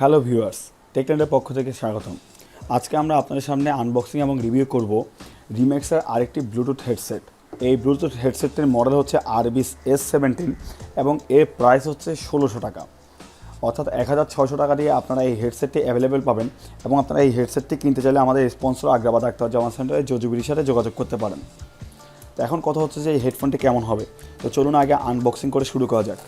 Hello viewers টেকল্যান্ডের পক্ষ থেকে স্বাগতম। আজকে আমরা আপনাদের সামনে আনবক্সিং এবং রিভিউ করব রিম্যাক্সের আরেকটি ব্লুটুথ হেডসেট। এই ব্লুটুথ হেডসেটের মডেল হচ্ছে আরবিস এস সেভেন্টিন এবং এর প্রাইস হচ্ছে ষোলোশো টাকা। অর্থাৎ এক হাজার ছশো টাকা দিয়ে আপনারা এই হেডসেটটি অ্যাভেলেবেল পাবেন এবং আপনারা এই হেডসেটটি কিনতে চাইলে আমাদের স্পন্সর আগ্রাবাদ আক্তার জামান সেন্টারে জজুবির সাথে যোগাযোগ করতে পারেন। এখন কথা হচ্ছে যে এই হেডফোনটি কেমন হবে? তো চলুন আগে আনবক্সিং করে শুরু করা যাক।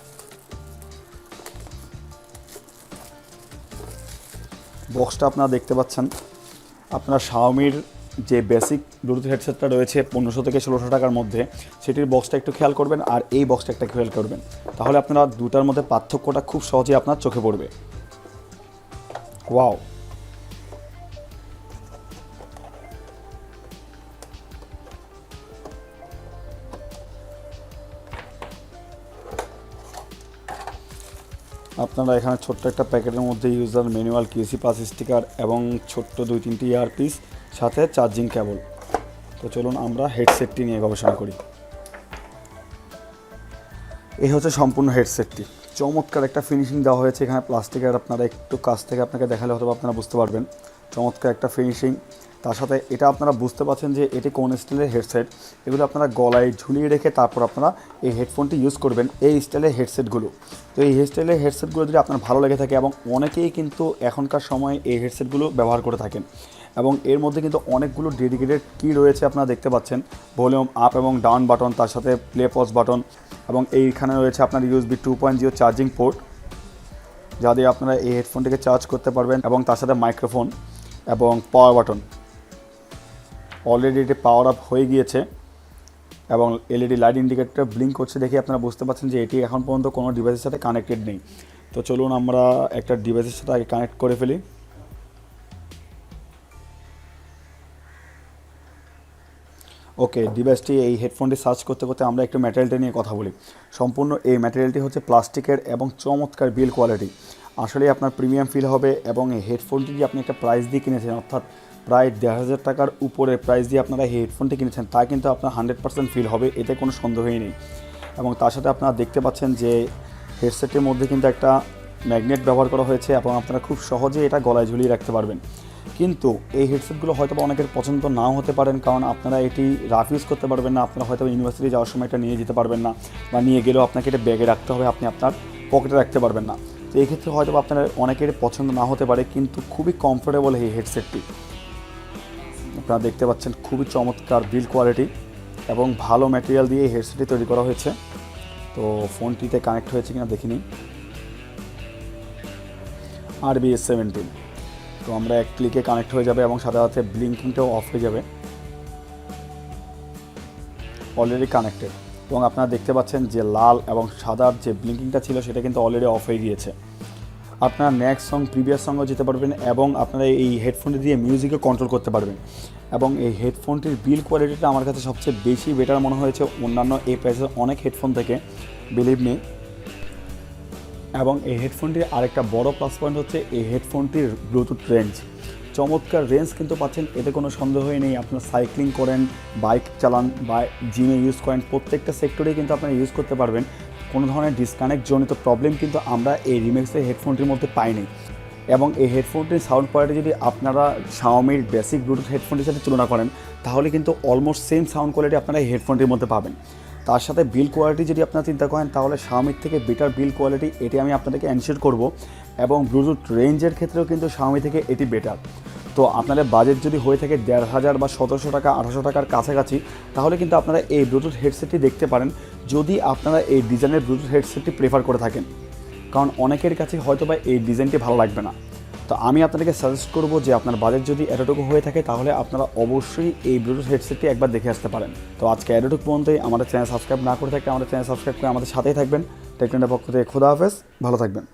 বক্সটা আপনারা দেখতে পাচ্ছেন। আপনার শাওমির যে বেসিক ব্লুটুথ হেডসেটটা রয়েছে পনেরোশো থেকে ষোলোশো টাকার মধ্যে, সেটির বক্সটা একটু খেয়াল করবেন আর এই বক্সটা একটা খেয়াল করবেন। তাহলে আপনারা দুটার মধ্যে পার্থক্যটা খুব সহজেই আপনার চোখে পড়বে। ওয়াও আপনারা এখানে ছোট্ট একটা প্যাকেটের মধ্যে user manual QC pass sticker এবং ছোট্ট দুই তিনটি ইয়ারপিস সাথে চার্জিং কেবল তো চলুন আমরা হেডসেটটি নিয়ে গবেষণা করি। এই হচ্ছে সম্পূর্ণ হেডসেটটি চমৎকার একটা ফিনিশিং দেওয়া হয়েছে এখানে প্লাস্টিকের আপনারা একটু কাছ থেকে আপনাকে দেখালে হয়তো আপনারা বুঝতে পারবেন। চমৎকার একটা ফিনিশিং তার সাথে এটা আপনারা বুঝতে পারছেন যে এটি কোন স্টাইলের হেডসেট। এগুলো আপনারা গলায় ঝুলিয়ে রেখে তারপর আপনারা এই হেডফোনটি ইউজ করবেন এই স্টাইলের হেডসেটগুলো। তো এই স্টাইলের হেডসেটগুলো যদি আপনার ভালো লেগে থাকে এবং অনেকেই কিন্তু এখনকার সময় এই হেডসেটগুলো ব্যবহার করে থাকেন এবং এর মধ্যে কিন্তু অনেকগুলো ডেডিকেটেড কি রয়েছে আপনারা দেখতে পাচ্ছেন। ভলিউম আপ এবং ডাউন বাটন তার সাথে প্লে পজ বাটন এবং এইখানে রয়েছে আপনার USB two point zero charging port যা দিয়ে আপনারা এই হেডফোনটিকে চার্জ করতে পারবেন এবং তার সাথে মাইক্রোফোন এবং পাওয়ার বাটন অলরেডি এটি পাওয়ার আপ হয়ে গিয়েছে এবং এলইডি লাইট ইন্ডিকেটর ব্লিঙ্ক করছে দেখে আপনারা বুঝতে পারছেন যে এটি এখন পর্যন্ত কোনো ডিভাইসের সাথে কানেক্টেড নেই। তো চলুন আমরা একটা ডিভাইসের সাথে আগে কানেক্ট করে ফেলি। ওকে ডিভাইসটি এই হেডফোনটি সার্চ করতে করতে আমরা একটু ম্যাটেরিয়ালটা নিয়ে কথা বলি। সম্পূর্ণ এই ম্যাটেরিয়ালটি হচ্ছে প্লাস্টিকের এবং চমৎকার বিল কোয়ালিটি আসলে আপনার প্রিমিয়াম ফিল হবে এবং এই হেডফোনটি যে আপনি একটা প্রাইস দিয়ে কিনেছেন, অর্থাৎ প্রায় দেড় হাজার টাকার উপরে প্রাইস দিয়ে আপনারা হেডফোনটি কিনেছেন, তা কিন্তু আপনার হান্ড্রেড পার্সেন্ট ফিল হবে, এতে কোনো সন্দেহই নেই। এবং তার সাথে আপনারা দেখতে পাচ্ছেন যে হেডসেটের মধ্যে কিন্তু একটা ম্যাগনেট ব্যবহার করা হয়েছে এবং আপনারা খুব সহজে এটা গলায় ঝুলিয়ে রাখতে পারবেন। কিন্তু এই হেডসেটগুলো হয়তো বা অনেকের পছন্দ নাও হতে পারেন, কারণ আপনারা এটি রাফ ইউজ করতে পারবেন না, আপনারা হয়তো ইউনিভার্সিটি যাওয়ার সময় এটা নিয়ে যেতে পারবেন না বা নিয়ে গেলেও আপনাকে এটা ব্যাগে রাখতে হবে, আপনি আপনার পকেটে রাখতে পারবেন না। তো এই ক্ষেত্রে হয়তো আপনার অনেকের পছন্দ না হতে পারে, কিন্তু খুবই কমফোর্টেবল এই হেডসেটটি আপনারা দেখতে পাচ্ছেন খুবই চমৎকার বিল কোয়ালিটি এবং ভালো ম্যাটেরিয়াল দিয়ে হেডসেটটি তৈরি করা হয়েছে। তো ফোনটিতে কানেক্ট হয়েছে কিনা দেখিনি। আর বিএস সেভেন্টিন তো আমরা এক ক্লিকে কানেক্ট হয়ে যাবে এবং সাথে সাথে ব্লিঙ্কিংটাও অফ হয়ে যাবে। অলরেডি কানেক্টেড এবং আপনারা দেখতে পাচ্ছেন যে লাল এবং সাদার যে ব্লিঙ্কিংটা ছিল সেটা কিন্তু অলরেডি অফ হয়ে গিয়েছে। আপনারা নেক্সট সং, প্রিভিয়াস সঙ্গও যেতে পারবেন এবং আপনারা এই হেডফোনটি দিয়ে মিউজিকও কন্ট্রোল করতে পারবেন। এবং এই হেডফোনটির বিল কোয়ালিটিটা আমার কাছে সবচেয়ে বেশি বেটার মনে হয়েছে অন্যান্য এই প্রাইসের অনেক হেডফোন থেকে বিলিভ মি এবং এই হেডফোনটির আরেকটা বড় প্লাস পয়েন্ট হচ্ছে এই হেডফোনটির ব্লুটুথ রেঞ্জ চমৎকার রেঞ্জ কিন্তু পাচ্ছেন, এতে কোনো সন্দেহই নেই। আপনার সাইক্লিং করেন বাইক চালান বা জিমে ইউজ করেন, প্রত্যেকটা সেক্টরেই কিন্তু আপনারা ইউজ করতে পারবেন। কোনো ধরনের ডিসকানেক্ট জনিত প্রবলেম কিন্তু আমরা এই রিমেক্সের হেডফোনটির মধ্যে পাইনি। এবং এই হেডফোনটির সাউন্ড কোয়ালিটি যদি আপনারা শাওমির বেসিক ব্লুটুথ হেডফোনটির সাথে তুলনা করেন, তাহলে কিন্তু অলমোস্ট সেম সাউন্ড কোয়ালিটি আপনারা এই হেডফোনটির মধ্যে পাবেন। তার সাথে বিল কোয়ালিটি যদি আপনারা চিন্তা করেন, তাহলে শাওমির থেকে বেটার বিল কোয়ালিটি এটি আমি আপনাদেরকে এনশিওর করব। এবং ব্লুটুথ রেঞ্জের ক্ষেত্রেও কিন্তু শাওমি থেকে এটি বেটার তো আপনাদের বাজেট যদি হয়ে থাকে দেড় হাজার বা সতেরোশো টাকা, আঠারোশো টাকার কাছাকাছি, তাহলে কিন্তু আপনারা এই ব্লুটুথ হেডসেটটি দেখতে পারেন। যদি আপনারা এই ডিজাইনের ব্লুটুথ হেডসেটটি প্রেফার করে থাকেন, কারণ অনেকের কাছে হয়তো বা এই ডিজাইনটি ভালো লাগবে না। তো আমি আপনাদেরকে সাজেস্ট করব যে আপনার বাজেট যদি এতটুকু হয়ে থাকে, তাহলে আপনারা অবশ্যই এই ব্লুটুথ হেডসেটটি একবার দেখে আসতে পারেন। তো আজকে এতটুকু পর্যন্তই। আমাদের চ্যানেল সাবস্ক্রাইব না করে থাকলে আমাদের চ্যানেল সাবস্ক্রাইব করে আমাদের সাথেই থাকবেন। টেকনোনের পক্ষ থেকে খোদা হাফেজ। ভালো থাকবেন।